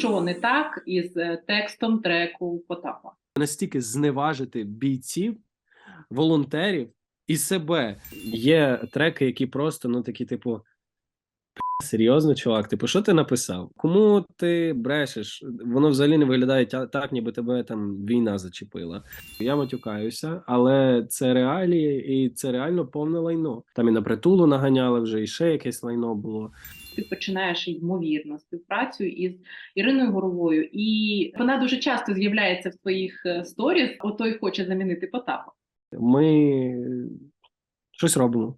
що не так із е, текстом треку Потапа. настільки зневажити бійців, волонтерів і себе. Є треки, які просто ну такі, типу. Серйозно, чувак, типу, що ти написав? Кому ти брешеш? Воно взагалі не виглядає так, ніби тебе там війна зачепила. Я матюкаюся, але це реалії, і це реально повне лайно. Там і на притулу наганяли вже, і ще якесь лайно було. Ти починаєш ймовірно співпрацю із Іриною Горовою, і вона дуже часто з'являється в твоїх е, сторіс. Ото й хоче замінити Потапа. Ми щось робимо.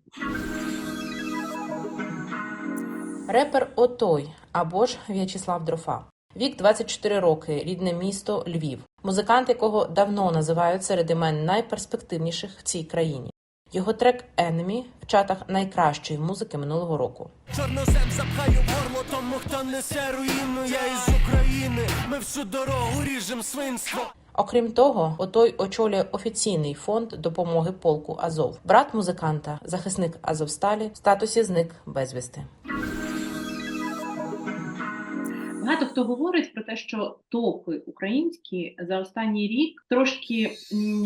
Репер Отой або ж В'ячеслав Дрофа. Вік 24 роки, рідне місто Львів. Музикант, якого давно називають серед імен найперспективніших в цій країні. Його трек Enemy в чатах найкращої музики минулого року. Чорнозем запхаю в горло тому, хто несе руїну. Я із України. Ми всю дорогу ріжем свинство. Окрім того, Отой очолює офіційний фонд допомоги полку Азов. Брат музиканта, захисник Азовсталі, в статусі зник безвісти. Багато хто говорить про те, що топи українські за останній рік трошки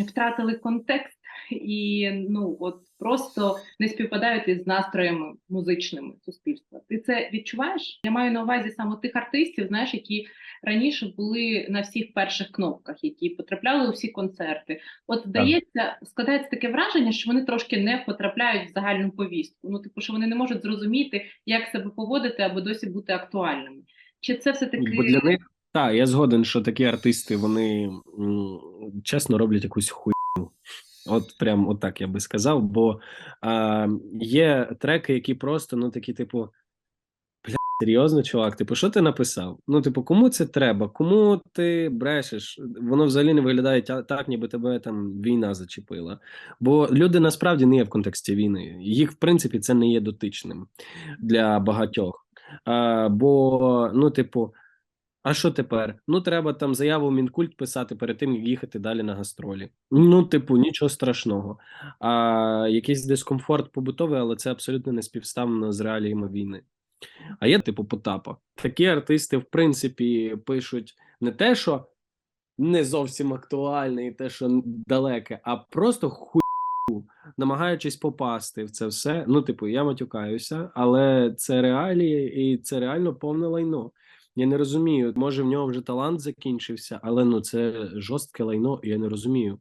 втратили контекст і ну от просто не співпадають із настроями музичними суспільства. Ти це відчуваєш? Я маю на увазі саме тих артистів, знаєш, які раніше були на всіх перших кнопках, які потрапляли у всі концерти. От здається, складається таке враження, що вони трошки не потрапляють в загальну повістку. Ну, типу, що вони не можуть зрозуміти, як себе поводити, аби досі бути актуальними. Чи це все таки Бо для них так, я згоден, що такі артисти вони м, чесно роблять якусь хуйню. От прям отак я би сказав. Бо а, є треки, які просто ну такі, типу, бля, серйозно, чувак, типу, що ти написав? Ну, типу, кому це треба? Кому ти брешеш? Воно взагалі не виглядає так, ніби тебе там війна зачепила. Бо люди насправді не є в контексті війни. Їх, в принципі, це не є дотичним для багатьох. А, бо, ну, типу, а що тепер? Ну, треба там заяву Мінкульт писати перед тим, як їхати далі на гастролі. Ну, типу, нічого страшного. А якийсь дискомфорт побутовий, але це абсолютно не співставно з реаліями війни. А є, типу, Потапа. Такі артисти, в принципі, пишуть не те, що не зовсім актуальне і те, що далеке, а просто хуй намагаючись попасти в це все. Ну, типу, я матюкаюся, але це реалії, і це реально повне лайно. Я не розумію. Може, в нього вже талант закінчився, але ну це жорстке лайно, і я не розумію.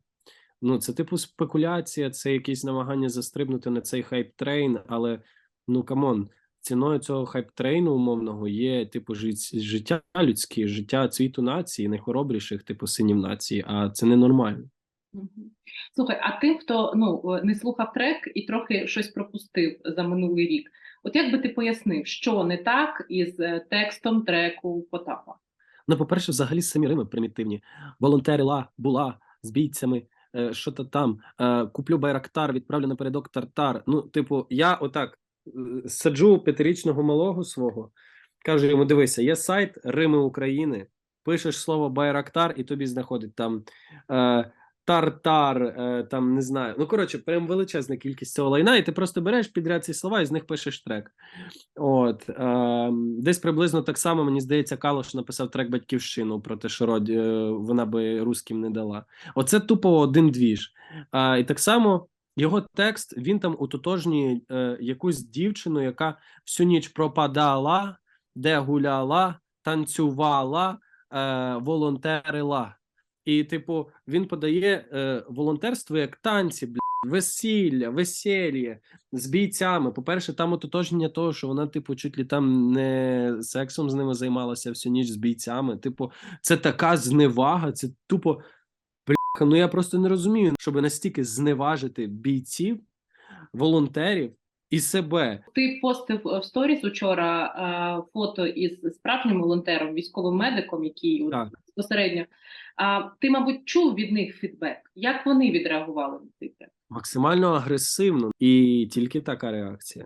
Ну, це типу спекуляція, це якісь намагання застрибнути на цей хайп-трейн, але ну камон, ціною цього хайп-трейну умовного є типу життя людське, життя цвіту нації, найхоробріших, типу синів нації, а це ненормально. Слухай, а тим, хто ну не слухав трек і трохи щось пропустив за минулий рік, от як би ти пояснив, що не так із е, текстом треку Потапа? Ну, по-перше, взагалі самі Рими примітивні. Волонтерила була з бійцями, е, що то там. Е, куплю байрактар, відправлю напередок тартар. Ну, типу, я отак саджу п'ятирічного малого свого, кажу йому: дивися, є сайт Рими України, пишеш слово байрактар, і тобі знаходить там. Тартар, е, там не знаю. Ну коротше, прям величезна кількість цього лайна, і ти просто береш підряд ці слова і з них пишеш трек. От е, десь приблизно так само мені здається, Калош написав трек Батьківщину про те, що род, е, вона би русським не дала. Оце тупо один двіж. А, і так само його текст він там утотожнює е, якусь дівчину, яка всю ніч пропадала, де гуляла, танцювала, е, волонтерила. І, типу, він подає е, волонтерство як танці, бля, весілля, весельє з бійцями. По-перше, там ототожнення того, що вона, типу, чуть ли там не сексом з ними займалася всю ніч з бійцями. Типу, це така зневага, це тупо бляха. Ну я просто не розумію, щоб настільки зневажити бійців, волонтерів і себе. Ти постив е, в сторіс учора е, фото із справжнім волонтером, військовим медиком, який Так. безпосередньо. А ти, мабуть, чув від них фідбек. Як вони відреагували на цей трек? Максимально агресивно, і тільки така реакція.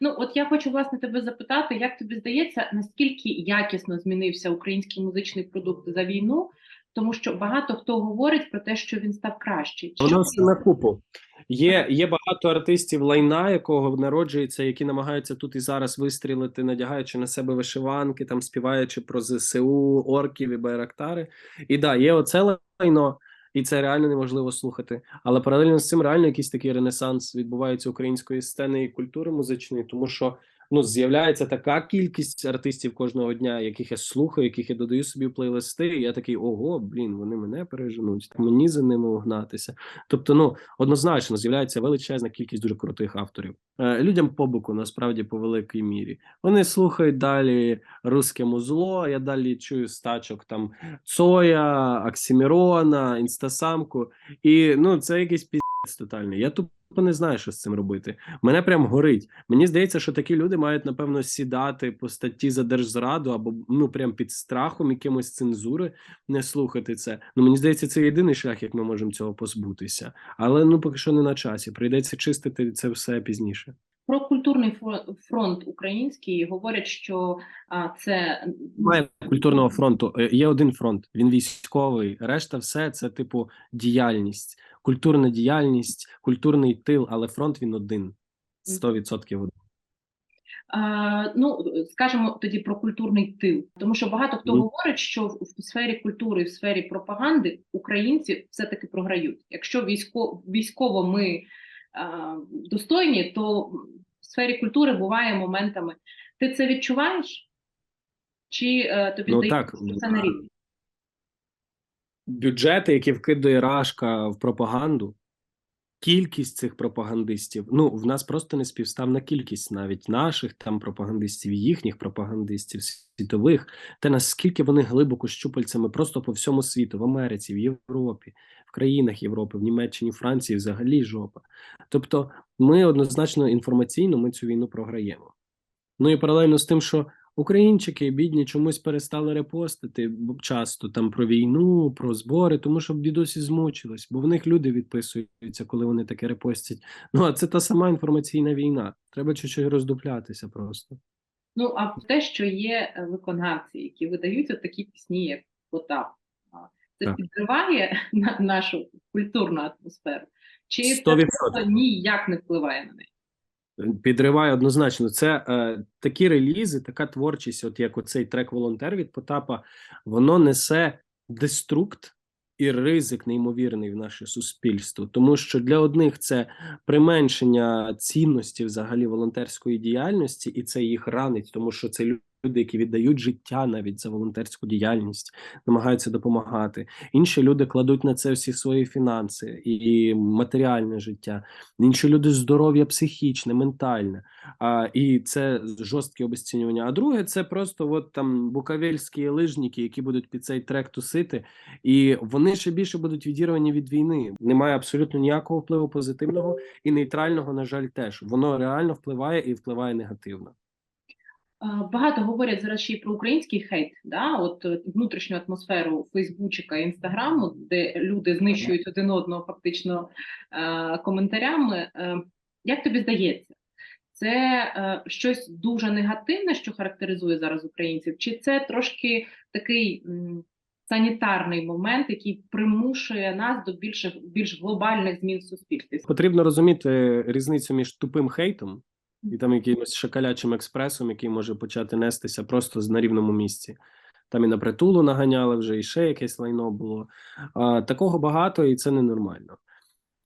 Ну, от я хочу власне тебе запитати, як тобі здається, наскільки якісно змінився український музичний продукт за війну? Тому що багато хто говорить про те, що він став кращий. Воно все на купу. Є, є багато артистів лайна, якого народжується, які намагаються тут і зараз вистрілити, надягаючи на себе вишиванки, там співаючи про ЗСУ, орків і байрактари. І да, є оце лайно, і це реально неможливо слухати. Але паралельно з цим реально якийсь такий ренесанс відбувається української сцени і культури музичної, тому що ну з'являється така кількість артистів кожного дня, яких я слухаю, яких я додаю собі в плейлисти. І я такий ого, блін, вони мене переженуть, мені за ними угнатися. Тобто, ну однозначно з'являється величезна кількість дуже крутих авторів. Е, людям по боку, насправді, по великій мірі. Вони слухають далі русське музло. Я далі чую стачок там Цоя, Оксімірона, Інстасамку. І ну це якийсь піздець тотальний. Я тупо не знаю, що з цим робити. Мене прям горить. Мені здається, що такі люди мають напевно сідати по статті за держзраду або ну прям під страхом якимось цензури не слухати це. Ну мені здається, це єдиний шлях, як ми можемо цього позбутися. Але ну поки що не на часі. Прийдеться чистити це все пізніше. про культурний фро- фронт український говорять, що а, це Немає культурного фронту. Е, Є один фронт, він військовий. Решта все це типу діяльність, культурна діяльність, культурний тил, але фронт він один. 100% один. А, ну, скажемо тоді про культурний тил, тому що багато хто Мгм. говорить, що в в сфері культури, в сфері пропаганди українці все-таки програють. Якщо військо, військово ми а, достойні, то в сфері культури буває моментами. Ти це відчуваєш? Чи е, тобі Ну здається, так, що це на рівні? Бюджети, які вкидає Рашка в пропаганду, кількість цих пропагандистів. Ну, в нас просто не співставна кількість навіть наших там пропагандистів, їхніх пропагандистів світових, те наскільки вони глибоко щупальцями просто по всьому світу, в Америці, в Європі, в країнах Європи, в Німеччині, Франції, взагалі жопа. Тобто, ми однозначно інформаційно ми цю війну програємо. Ну і паралельно з тим, що українчики бідні чомусь перестали репостити часто там про війну, про збори, тому що бідосі змучились, бо в них люди відписуються, коли вони таке репостять. Ну а це та сама інформаційна війна. Треба чуть-чуть роздуплятися просто. Ну, а те, що є е, виконавці, які видають от такі пісні, як Потап, це Так. підриває на нашу культурну атмосферу? Чи 100%. просто ніяк не впливає на неї? Підриває однозначно. Це е, такі релізи, така творчість, от як оцей трек Волонтер від Потапа, воно несе деструкт і ризик неймовірний в наше суспільство. Тому що для одних це применшення цінності взагалі волонтерської діяльності, і це їх ранить, тому що це люди, які віддають життя навіть за волонтерську діяльність, намагаються допомагати. Інші люди кладуть на це всі свої фінанси і матеріальне життя. Інші люди здоров'я психічне, ментальне. А, і це жорстке обесцінювання. А друге, це просто от там буковельські лижники, які будуть під цей трек тусити, і вони ще більше будуть відірвані від війни. Немає абсолютно ніякого впливу позитивного і нейтрального, на жаль, теж воно реально впливає і впливає негативно. Багато говорять зараз ще й про український хейт, да? от е, внутрішню атмосферу Фейсбучика і Інстаграму, де люди знищують один одного фактично е, коментарями. Е, Як тобі здається, це щось дуже негативне, що характеризує зараз українців, чи це трошки такий санітарний момент, який примушує нас до більш, більш глобальних змін в суспільстві? Потрібно розуміти різницю між тупим хейтом і там якимось шакалячим експресом, який може почати нестися просто з- на рівному місці. Там і на притулу наганяли вже, і ще якесь лайно було. А, такого багато, і це ненормально.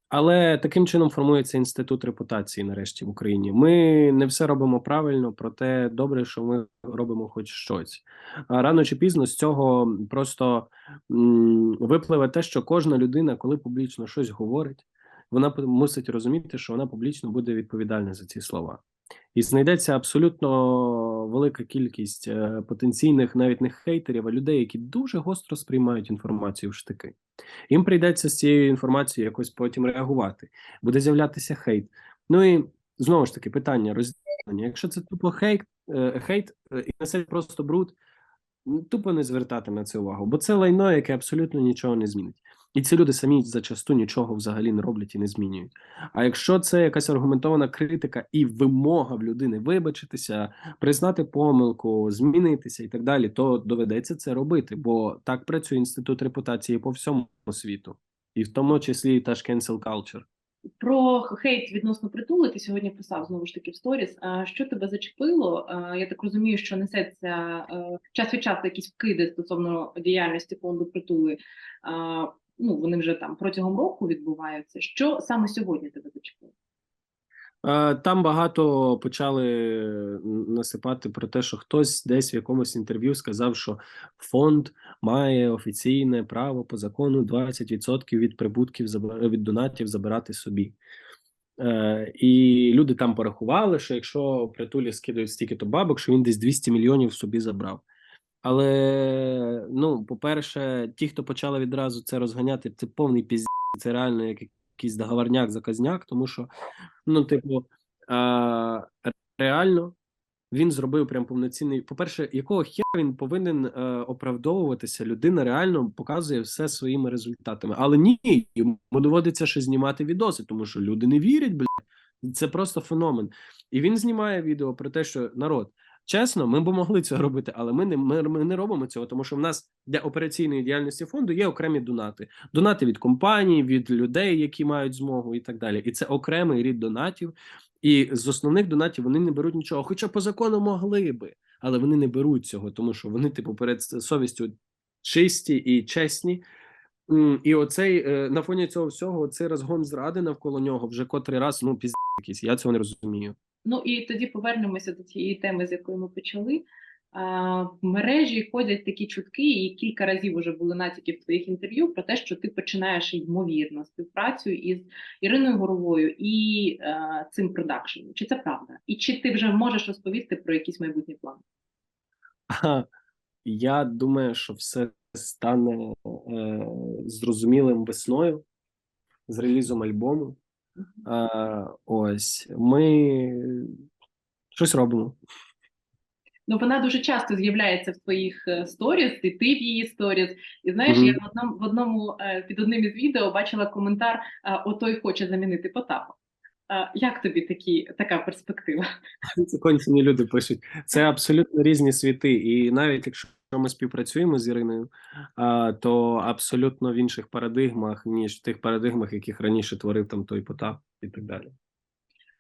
Але таким чином формується інститут репутації нарешті в Україні. Ми не все робимо правильно, проте добре, що ми робимо хоч щось. А рано чи пізно з цього просто м, випливе те, що кожна людина, коли публічно щось говорить, вона мусить розуміти, що вона публічно буде відповідальна за ці слова. І знайдеться абсолютно велика кількість е, потенційних навіть не хейтерів, а людей, які дуже гостро сприймають інформацію в штики. Їм прийдеться з цією інформацією якось потім реагувати. Буде з'являтися хейт. Ну і знову ж таки питання розділення. Якщо це тупо хейт, е, хейт е, і несе просто бруд, тупо не звертати на це увагу, бо це лайно, яке абсолютно нічого не змінить. І ці люди самі зачасту нічого взагалі не роблять і не змінюють. А якщо це якась аргументована критика і вимога в людини вибачитися, признати помилку, змінитися і так далі, то доведеться це робити, бо так працює інститут репутації по всьому світу, і в тому числі та ж cancel culture. Про хейт відносно притули ти сьогодні писав знову ж таки в сторіс. А що тебе зачепило? Я так розумію, що несеться е, час від часу якісь вкиди стосовно діяльності фонду притули. Ну вони вже там протягом року відбуваються. Що саме сьогодні тебе зачепило? Е, Там багато почали насипати про те, що хтось десь в якомусь інтерв'ю сказав, що фонд має офіційне право по закону 20% від прибутків від донатів забирати собі. Е, і люди там порахували, що якщо притулі скидують стільки-то бабок, що він десь 200 мільйонів собі забрав. Але ну, по-перше, ті, хто почали відразу це розганяти, це повний пізд, це реально як якийсь договорняк, заказняк, тому що Ну, типу, а, реально він зробив прям повноцінний. По-перше, якого хера він повинен е, оправдовуватися? Людина реально показує все своїми результатами. Але ні, йому доводиться ще знімати відоси, тому що люди не вірять, блядь. Це просто феномен. І він знімає відео про те, що народ. Чесно, ми б могли цього робити, але ми не ми, ми не робимо цього, тому що в нас для операційної діяльності фонду є окремі донати. Донати від компаній, від людей, які мають змогу, і так далі. І це окремий рід донатів. І з основних донатів вони не беруть нічого. Хоча по закону могли би, але вони не беруть цього, тому що вони, типу, перед совістю чисті і чесні. І оцей е, на фоні цього всього, цей розгон зради навколо нього вже котрий раз, ну пізд якийсь. Я цього не розумію. Ну і тоді повернемося до тієї теми, з якої ми почали. А, в мережі ходять такі чутки, і кілька разів вже були натяки в твоїх інтерв'ю про те, що ти починаєш ймовірно співпрацю із Іриною Горовою і е, цим продакшеном. Чи це правда? І чи ти вже можеш розповісти про якісь майбутні плани? Я думаю, що все стане е, зрозумілим весною з релізом альбому. Е, ось ми щось робимо. Ну, вона дуже часто з'являється в твоїх е, сторіс, і ти в її сторіс. І знаєш, Мгм. я в одному в одному е, під одним із відео бачила коментар: е, отой хоче замінити Потапа. Як тобі такі така перспектива? Це кончені люди пишуть. Це абсолютно різні світи. І навіть якщо ми співпрацюємо з Іриною, то абсолютно в інших парадигмах, ніж в тих парадигмах, яких раніше творив там той Потап і так далі.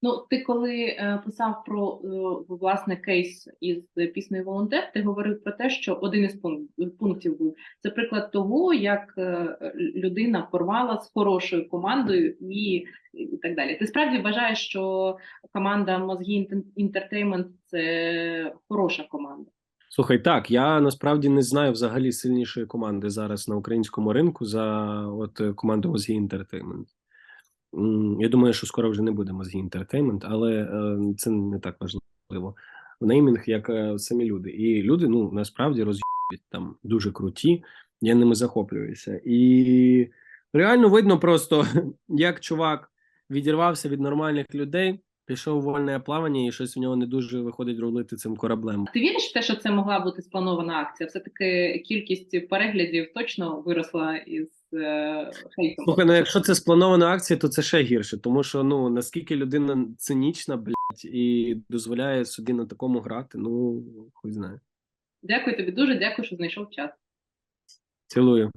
Ну, ти коли е, писав про е, власне кейс із піснею Волонтер, ти говорив про те, що один із пунк- пунктів був це приклад того, як е, людина порвала з хорошою командою і, і так далі. Ти справді вважаєш, що команда Мозгі Інтертеймент це хороша команда? Слухай, так я насправді не знаю взагалі сильнішої команди зараз на українському ринку за от е, команду Мозгі Entertainment. Я думаю, що скоро вже не буде Мозгі Entertainment, але е, це не так важливо. Неймінг, як е, самі люди. І люди, ну насправді роз'їбать там дуже круті. Я ними захоплююся. І реально видно просто, як чувак відірвався від нормальних людей, пішов у вольне плавання, і щось в нього не дуже виходить рулити цим кораблем. Ти віриш в те, що це могла бути спланована акція? Все таки кількість переглядів точно виросла із е. Слухай, ну якщо це спланована акція, то це ще гірше, тому що ну наскільки людина цинічна, блядь, і дозволяє собі на такому грати, ну хуй знає. Дякую тобі дуже, дякую, що знайшов час. Цілую.